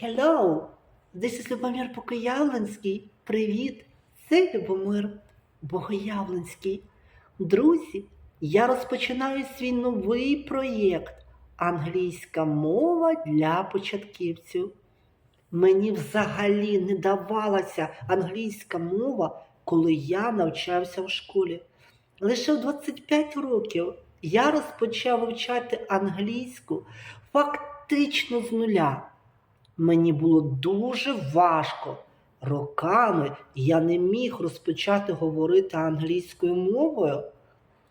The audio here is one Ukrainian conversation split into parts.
Hello, this is Любомир Покоявленський. Привіт, це Любомир Богоявленський. Друзі, я розпочинаю свій новий проєкт Англійська мова для початківців. Мені взагалі не давалася англійська мова, коли я навчався в школі. Лише в 25 років я розпочав вивчати англійську фактично з нуля. Мені було дуже важко. Роками я не міг розпочати говорити англійською мовою,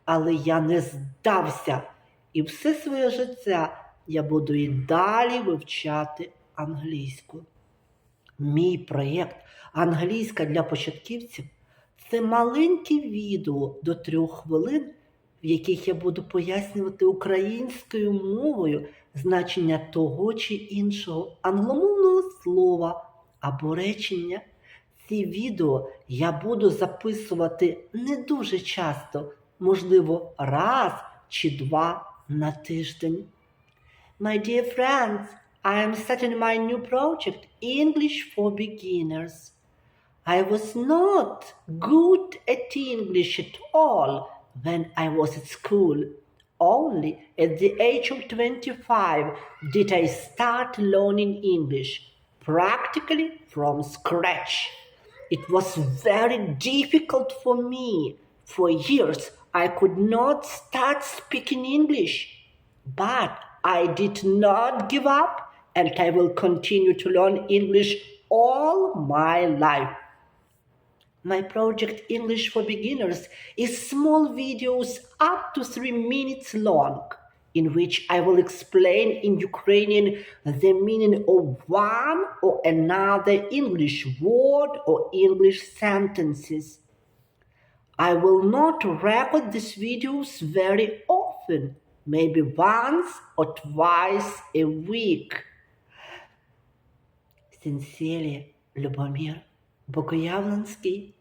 але я не здався. І все своє життя я буду і далі вивчати англійську. Мій проєкт Англійська для початківців це маленьке відео до трьох хвилин, в яких я буду пояснювати українською мовою значення того чи іншого англомовного слова або речення. Ці відео я буду записувати не дуже часто, можливо, раз чи два на тиждень. My dear friends, I am starting my new project, English for Beginners. I was not good at English at all when I was at school. Only at the age of 25 did I start learning English, practically from scratch. It was very difficult for me. For years, I could not start speaking English. But I did not give up and I will continue to learn English all my life. My project English for Beginners is small videos up to 3 minutes long in which I will explain in Ukrainian the meaning of one or another English word or English sentences. I will not record these videos very often, maybe once or twice a week. Sincerely, Lubomir. Богоявленський